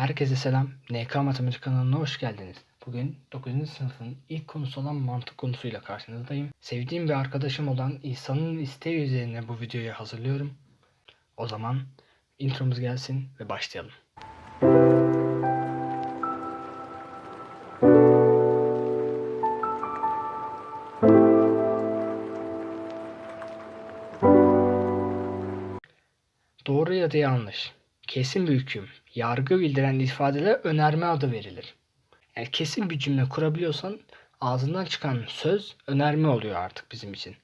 Herkese selam. NK Matematik kanalına hoş geldiniz. Bugün 9. sınıfın ilk konusu olan mantık konusuyla karşınızdayım. Sevdiğim bir arkadaşım olan İhsan'ın isteği üzerine bu videoyu hazırlıyorum. O zaman intromuz gelsin ve başlayalım. Doğru ya da yanlış. Kesin bir hüküm, yargı bildiren ifadelere önerme adı verilir. Yani kesin bir cümle kurabiliyorsan ağzından çıkan söz önerme oluyor artık bizim için.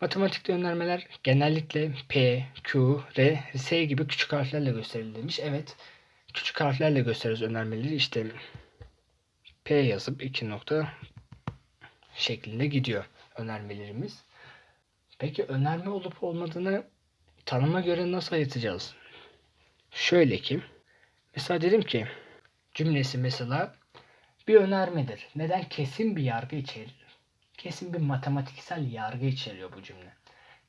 Matematikte önermeler genellikle P, Q, R, S gibi küçük harflerle gösterilmiş. Evet, küçük harflerle gösteririz önermeleri. İşte P yazıp iki nokta şeklinde gidiyor önermelerimiz. Peki önerme olup olmadığını tanıma göre nasıl ayırtacağız? Şöyle ki, mesela dedim ki cümlesi mesela bir önermedir. Neden? Kesin bir yargı içerir. Kesin bir matematiksel yargı içeriyor bu cümle.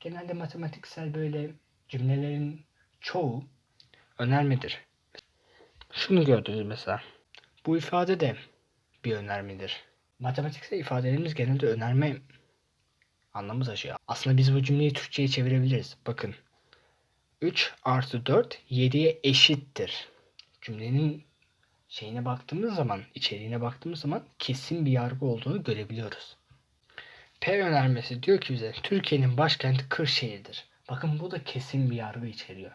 Genelde matematiksel böyle cümlelerin çoğu önermedir. Şunu gördünüz mesela. Bu ifade de bir önermedir. Matematiksel ifadelerimiz genelde önerme anlamı taşıyor. Aslında biz bu cümleyi Türkçe'ye çevirebiliriz. Bakın. 3 artı 4 7'ye eşittir. Cümlenin şeyine baktığımız zaman, içeriğine baktığımız zaman kesin bir yargı olduğunu görebiliyoruz. P önermesi diyor ki bize Türkiye'nin başkenti Kırşehir'dir. Bakın bu da kesin bir yargı içeriyor.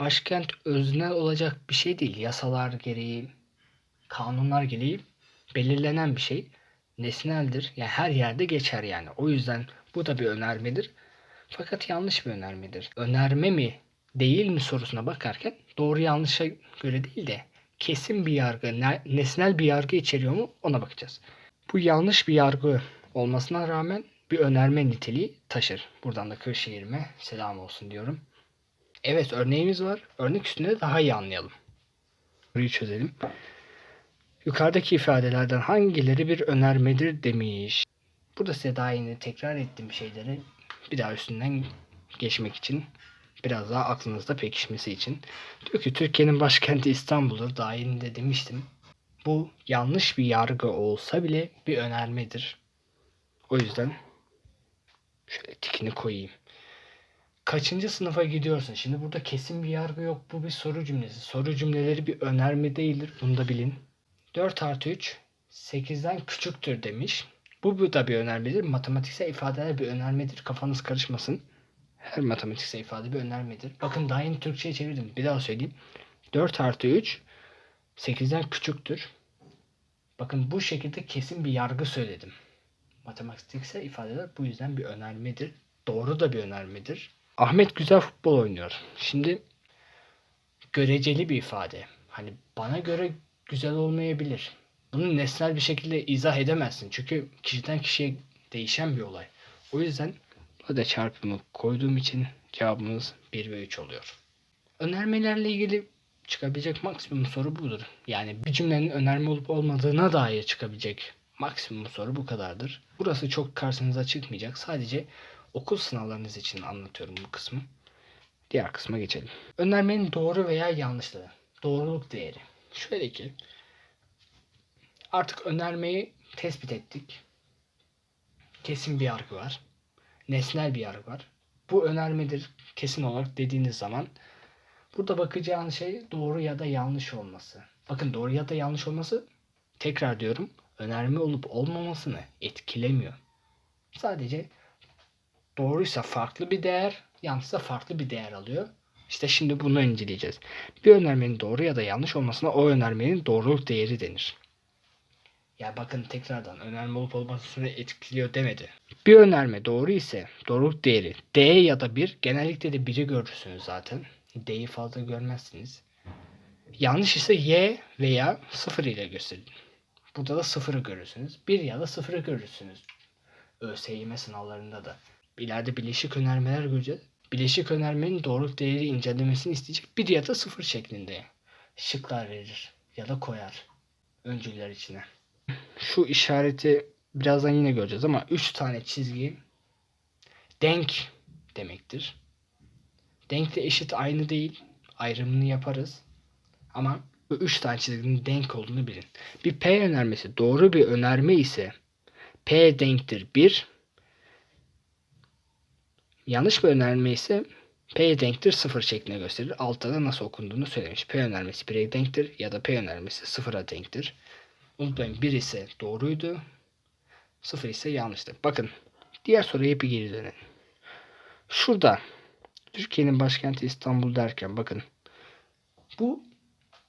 Başkent öznel olacak bir şey değil. Yasalar gereği, kanunlar gereği belirlenen bir şey. Nesneldir. Yani her yerde geçer yani. O yüzden bu da bir önermedir. Fakat yanlış bir önermedir. Önerme mi değil mi sorusuna bakarken doğru yanlışa göre değil de kesin bir yargı, ne- nesnel bir yargı içeriyor mu ona bakacağız. Bu yanlış bir yargı olmasına rağmen bir önerme niteliği taşır. Buradan da Kırşehir'ime selam olsun diyorum. Evet örneğimiz var. Örnek üstünde daha iyi anlayalım. Soruyu çözelim. Yukarıdaki ifadelerden hangileri bir önermedir demiş. Burada size daha yeni tekrar ettiğim şeyleri bir daha üstünden geçmek için biraz daha aklınızda pekişmesi için. Diyor ki Türkiye'nin başkenti İstanbul'dur. Daha yeni de demiştim. Bu yanlış bir yargı olsa bile bir önermedir. O yüzden şöyle tikini koyayım. Kaçıncı sınıfa gidiyorsun? Şimdi burada kesin bir yargı yok. Bu bir soru cümlesi. Soru cümleleri bir önerme değildir. Bunu da bilin. 4 artı 3 8'den küçüktür demiş. Bu, da bir önermedir. Matematiksel ifadeler bir önermedir. Kafanız karışmasın. Her matematiksel ifade bir önermedir. Bakın daha yeni Türkçe'ye çevirdim. Bir daha söyleyeyim. 4 artı 3 8'den küçüktür. Bakın bu şekilde kesin bir yargı söyledim. Matematiksel ifadeler bu yüzden bir önermedir. Doğru da bir önermedir. Ahmet güzel futbol oynuyor. Şimdi göreceli bir ifade. Hani bana göre güzel olmayabilir. Bunu nesnel bir şekilde izah edemezsin. Çünkü kişiden kişiye değişen bir olay. O yüzden burada çarpımı koyduğum için cevabımız 1 ve 3 oluyor. Önermelerle ilgili çıkabilecek maksimum soru budur. Yani bir cümlenin önerme olup olmadığına dair çıkabilecek maksimum soru bu kadardır. Burası çok karşınıza çıkmayacak. Sadece okul sınavlarınız için anlatıyorum bu kısmı. Diğer kısma geçelim. Önermenin doğru veya yanlışlığı. Doğruluk değeri. Şöyle ki artık önermeyi tespit ettik. Kesin bir yargı var. Nesnel bir yargı var. Bu önermedir kesin olarak dediğiniz zaman burada bakacağınız şey doğru ya da yanlış olması. Bakın doğru ya da yanlış olması tekrar diyorum önerme olup olmamasını etkilemiyor. Sadece doğruysa farklı bir değer, yanlışsa farklı bir değer alıyor. İşte şimdi bunu inceleyeceğiz. Bir önermenin doğru ya da yanlış olmasına o önermenin doğruluk değeri denir. Ya bakın tekrardan önerme olup olmasını etkiliyor demedi. Bir önerme doğru ise doğruluk değeri D ya da 1 genellikle de 1'i görürsünüz zaten. D'yi fazla görmezsiniz. Yanlış ise Y veya 0 ile gösterin. Burada da 0'ı görürsünüz. 1 ya da 0'ı görürsünüz. ÖSYM sınavlarında da. İleride bileşik önermeler göreceğiz. Bileşik önermenin doğruluk değeri incelemesini isteyecek 1 ya da 0 şeklinde şıklar verir ya da koyar öncüler içine. Şu işareti birazdan yine göreceğiz ama 3 tane çizgi denk demektir. Denk de eşit aynı değil. Ayrımını yaparız. Ama bu üç tane çizginin denk olduğunu bilin. Bir P önermesi doğru bir önerme ise P denktir 1. Yanlış bir önerme ise P denktir 0 şeklinde gösterir. Altta da nasıl okunduğunu söylemiş. P önermesi 1'e denktir ya da P önermesi 0'a denktir. Unutmayın 1 ise doğruydu. 0 ise yanlıştı. Bakın diğer soruya bir geri dönelim. Şurada Türkiye'nin başkenti İstanbul derken bakın bu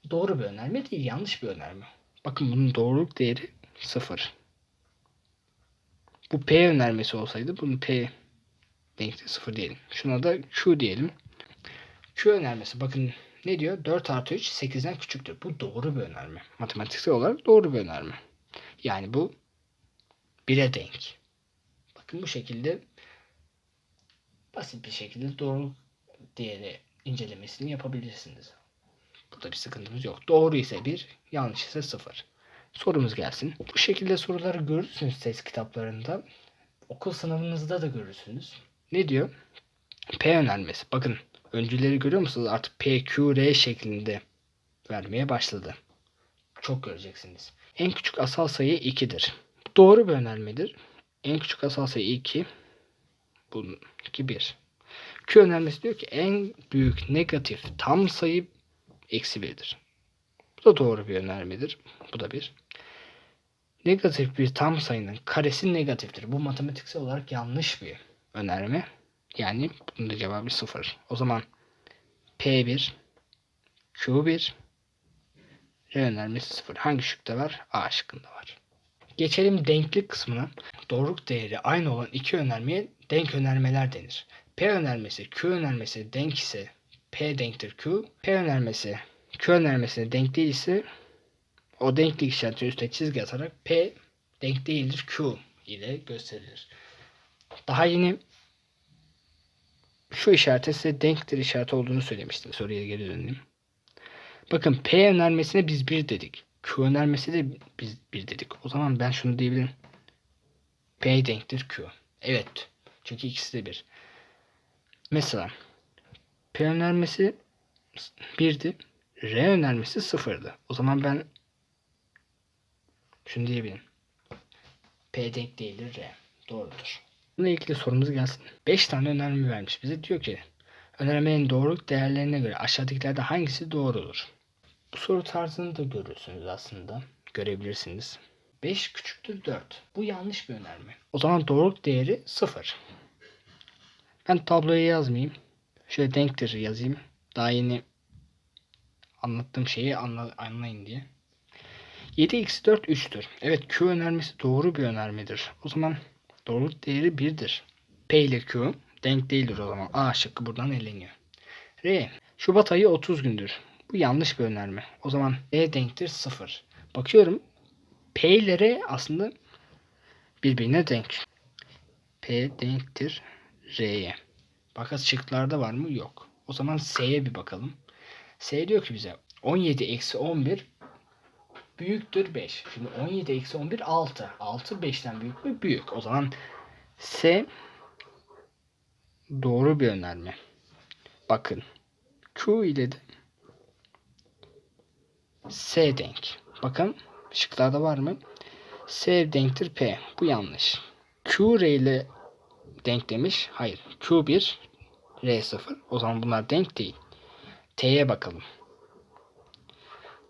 doğru bir önerme değil yanlış bir önerme. Bakın bunun doğruluk değeri 0. Bu P önermesi olsaydı bunu P denktir 0 diyelim. Şuna da Q diyelim. Q önermesi bakın ne diyor? 4 artı 3 8'den küçüktür. Bu doğru bir önerme. Matematiksel olarak doğru bir önerme. Yani bu 1'e denk. Bakın bu şekilde basit bir şekilde doğru değeri incelemesini yapabilirsiniz. Burada bir sıkıntımız yok. Doğru ise 1, yanlış ise 0. Sorumuz gelsin. Bu şekilde soruları görürsünüz test kitaplarında. Okul sınavınızda da görürsünüz. Ne diyor? P önermesi. Bakın öncüleri görüyor musunuz? Artık P, Q, R şeklinde vermeye başladı. Çok göreceksiniz. En küçük asal sayı 2'dir. Doğru bir önermedir. En küçük asal sayı 2. Bununki 1. Q önermesi diyor ki en büyük negatif tam sayı eksi 1'dir. Bu da doğru bir önermedir. Bu da bir. Negatif bir tam sayının karesi negatiftir. Bu matematiksel olarak yanlış bir önerme. Yani bunun da cevabı 0. O zaman P1 Q1 R önermesi 0. Hangi şıkta var? A şıkkında var. Geçelim denklik kısmına. Doğruluk değeri aynı olan iki önermeye denk önermeler denir. P önermesi Q önermesi denk ise P denktir Q. P önermesi Q önermesine denk değil ise o denklik işaretinin üstüne çizgi atarak P denk değildir Q ile gösterilir. Daha yeni şu işarete size denktir işareti olduğunu söylemiştim. Soruya geri dönelim. Bakın P önermesine biz 1 dedik. Q önermesi de biz 1 dedik. O zaman ben şunu diyebilirim. P denktir Q. Evet. Çünkü ikisi de 1. Mesela P önermesi 1'di. R önermesi 0'dı. O zaman ben şunu diyebilirim. P denk değildir R. Doğrudur. Bununla ilgili sorumuz gelsin. 5 tane önerme vermiş bize. Diyor ki önermenin doğruluk değerlerine göre aşağıdakilerde hangisi doğrudur? Bu soru tarzını da görürsünüz aslında. Görebilirsiniz. 5 küçüktür 4. Bu yanlış bir önerme. O zaman doğruluk değeri 0. Ben tabloya yazmayayım. Şöyle denktir yazayım. Daha yeni anlattığım şeyi anla, anlayın diye. 7 eksi 4 3'tür. Evet Q önermesi doğru bir önermedir. O zaman doğruluk değeri 1'dir. P ile Q denk değildir o zaman. A şıkkı buradan eleniyor. R. Şubat ayı 30 gündür. Bu yanlış bir önerme. O zaman E denktir 0. Bakıyorum P ile R aslında birbirine denk. P denktir R'ye. Fakat şıklarda var mı? Yok. O zaman S'ye bir bakalım. S diyor ki bize 17 eksi 11 büyüktür 5. Şimdi 17 eksi 11 6. 6 5'ten büyük mü? Büyük. O zaman S doğru bir önerme. Bakın. Q ile de S denk. Bakın şıklarda var mı? S denktir P. Bu yanlış. Q R ile denk demiş. Hayır. Q1 R0. O zaman bunlar denk değil. T'ye bakalım.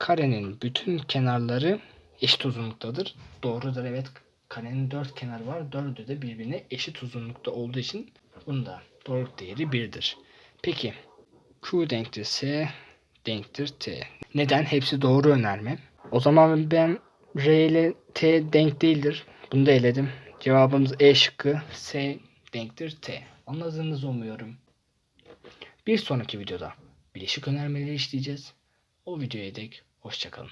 Karenin bütün kenarları eşit uzunluktadır. Doğrudur evet. Karenin dört kenarı var. Dördü de birbirine eşit uzunlukta olduğu için bunun da doğruluk değeri 1'dir. Peki Q denktir S denktir T. Neden? Hepsi doğru önerme. O zaman ben R ile T denk değildir. Bunu da eledim. Cevabımız E şıkkı S denktir T. Anladığınızı umuyorum. Bir sonraki videoda bileşik önermeleri işleyeceğiz. O videoya dek hoşçakalın.